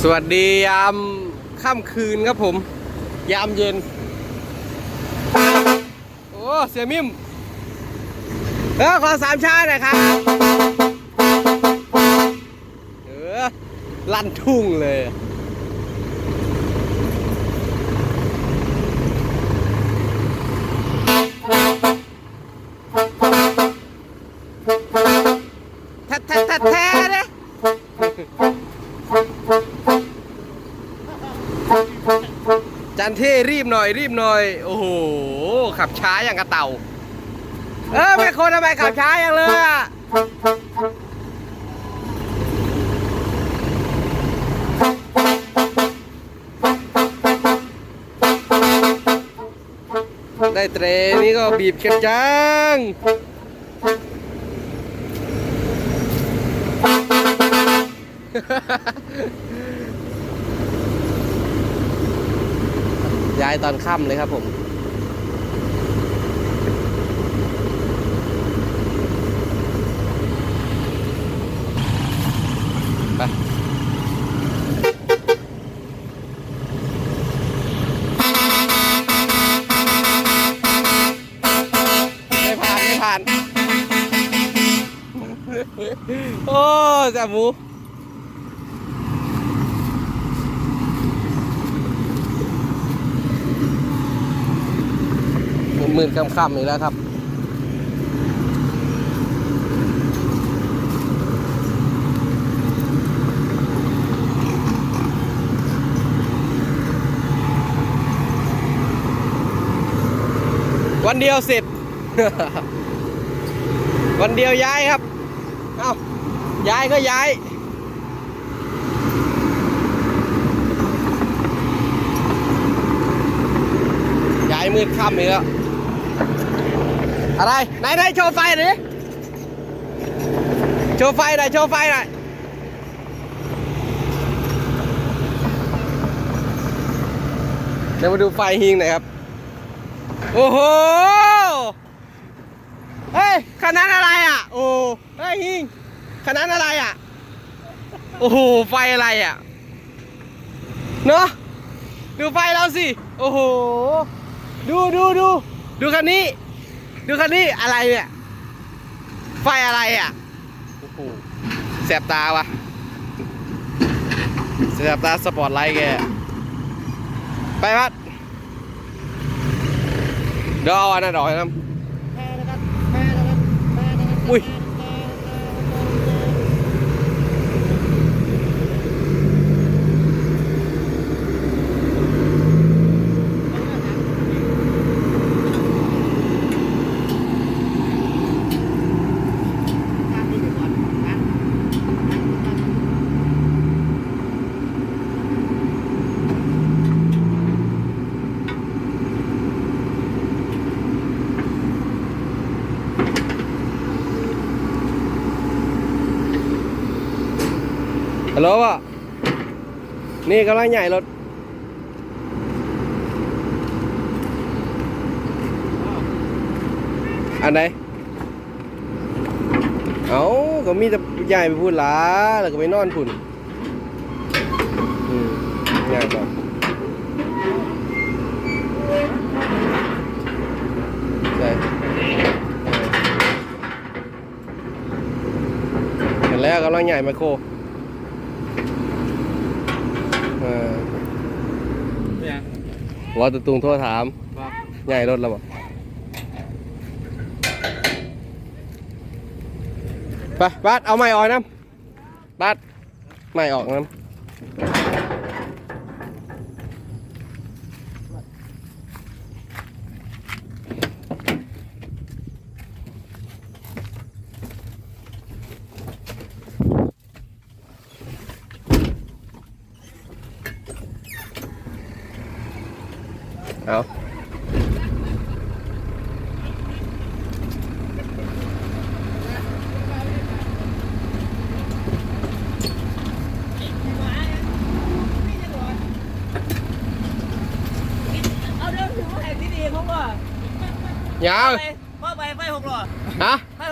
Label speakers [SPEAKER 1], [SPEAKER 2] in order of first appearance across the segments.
[SPEAKER 1] สวัสดียามค่ำคืนครับผม ยามเย็น โอ้เสียมิมเออขอสามชาหน่อยครับเออลั่นทุ่งเลย แท้แท้แท้แท้เลย จันเท่รีบหน่อยรีบหน่อย โอ้โห ขับช้าอย่างกระเต่า เออแม่คนทำไมขับช้าอย่างเลยอะได้เตรนี่ก็บีบกันจัง ย้ายตอนค่ำเลยครับผมไปไม่ผ่าน ไม่ผ่าน โอ้แซ่บหมู มืดๆค่ำๆอีกแล้วครับ วันเดียวเสร็จ วันเดียวย้ายครับ เอ้าย้ายก็ย้ายย้ายมืดค่ำอีกแล้ว อะไรไหนไหนโชว์ไฟหน่อยโชว์ไฟหน่อยโชว์ไฟหน่อยเดี๋ยวมาดูไฟหิงหน่อยครับ โอ้โหเฮ้ยคันนั้นอะไรอะ โอ้เฮ้ยหิงคันนั้นอะไรอะ โอ้โห ไฟอะไรอะ เนอะดูไฟเราสิ โอ้โห ดูดูดูดูคันนี้ ดูคันนี้อะไรเนี่ย ไฟอะไรอะโอ้โหแสบตาวะแสบตาสปอร์ตไลท์แกไปพัดเดี๋ยวเอาอันนั้นออกให้น้ำอุ้ย ฮัลโหลว่ะนี่กำลังใหญ่รถอันไหนเอาก็มีแต่ใหญ่ไปพูดหลาแล้วก็ไปนอนพุ่นอืมใหญ่ก่อนใช่เห็นแล้วกำลังใหญ่ไมโคร เออ
[SPEAKER 2] เนี่ย
[SPEAKER 1] วอตุตุงโทรถาม
[SPEAKER 2] บอก
[SPEAKER 1] ใหญ่รถแล้วบ่ไปบัดเอาไม้ออกน้ำบัดไม้ออกน้ำเอา
[SPEAKER 3] เอาเรื่องถึงว่าแห่งที่ดีเขาก็
[SPEAKER 1] ยาว
[SPEAKER 3] ไปพ่อไปไฟหกหล่อ
[SPEAKER 1] ฮะ
[SPEAKER 3] ไฟ ห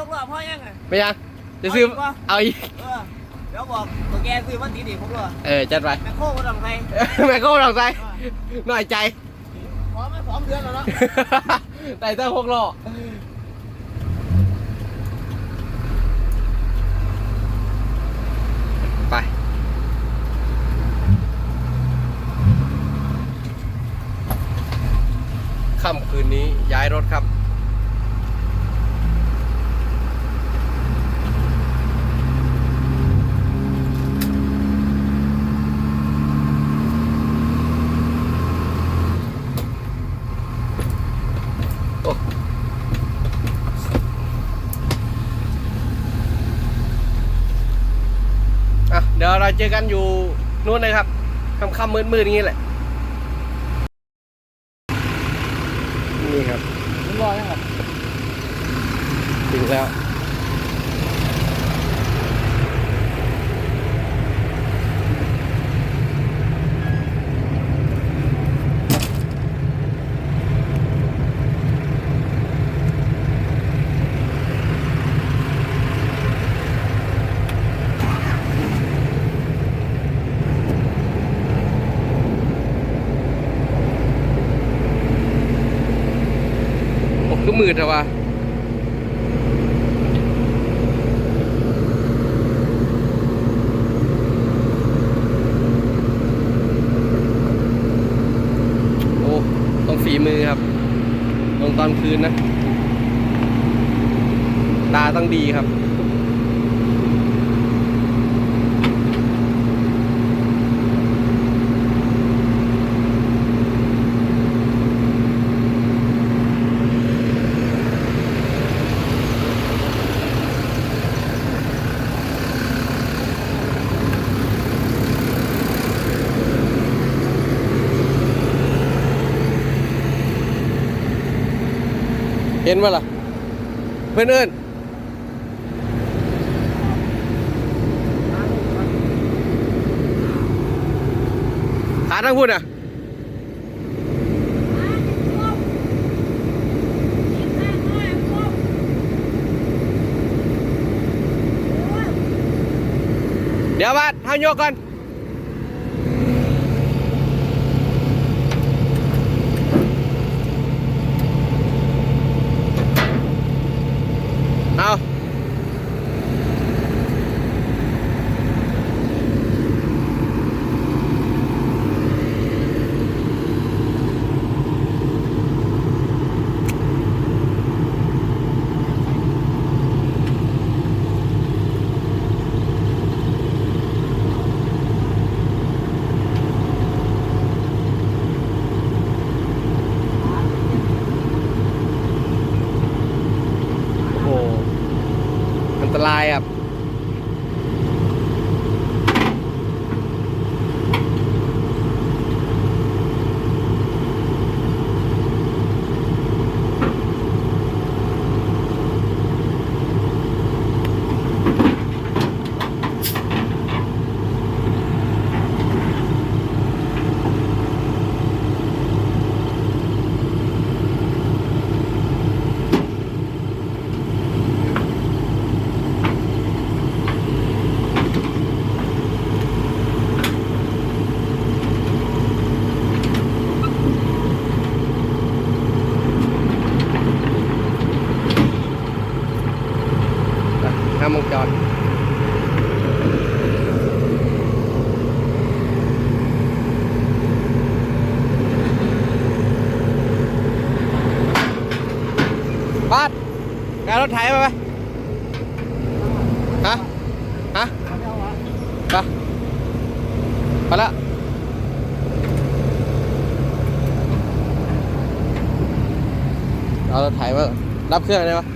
[SPEAKER 3] กหล่อพ่อยังไง
[SPEAKER 1] ไปยังจะจะซื้อ
[SPEAKER 3] เอาอีกวะ
[SPEAKER 1] เอาอีก
[SPEAKER 3] เออเดี๋ยวบอกตัวแกซื้อมาตีดีผมด้วย
[SPEAKER 1] เออจัดไป
[SPEAKER 3] แมคโครก็ทำไง
[SPEAKER 1] แม่ก็ลองใจหน่อยใจ
[SPEAKER 3] พร้อมมาสองเดือนแล้วเนาะ
[SPEAKER 1] แต่เจ้าหกล้อไปค่ำคืนนี้ย้ายรถครับ เดี๋ยวเราเจอกันอยู่นู่นเลยครับค่ำๆมืดๆอย่างนี้แหละ นี่ครับ
[SPEAKER 3] เรียบร้อยแล้วครับ
[SPEAKER 1] ถึงแล้ว มืดอะวะโอ้ต้องฝีมือครับ ลงตอนคืนนะ ตาต้องดีครับ เห็นว่าล่ะ เพื่อนเอิญขาทั้งพูดอะเดี๋ยวบัดห้าโยกก่อน บ้านงานรถไถมาไหมฮะ ฮะ ไป ไปแล้วเอารถไถมารับเครื่องได้ปะ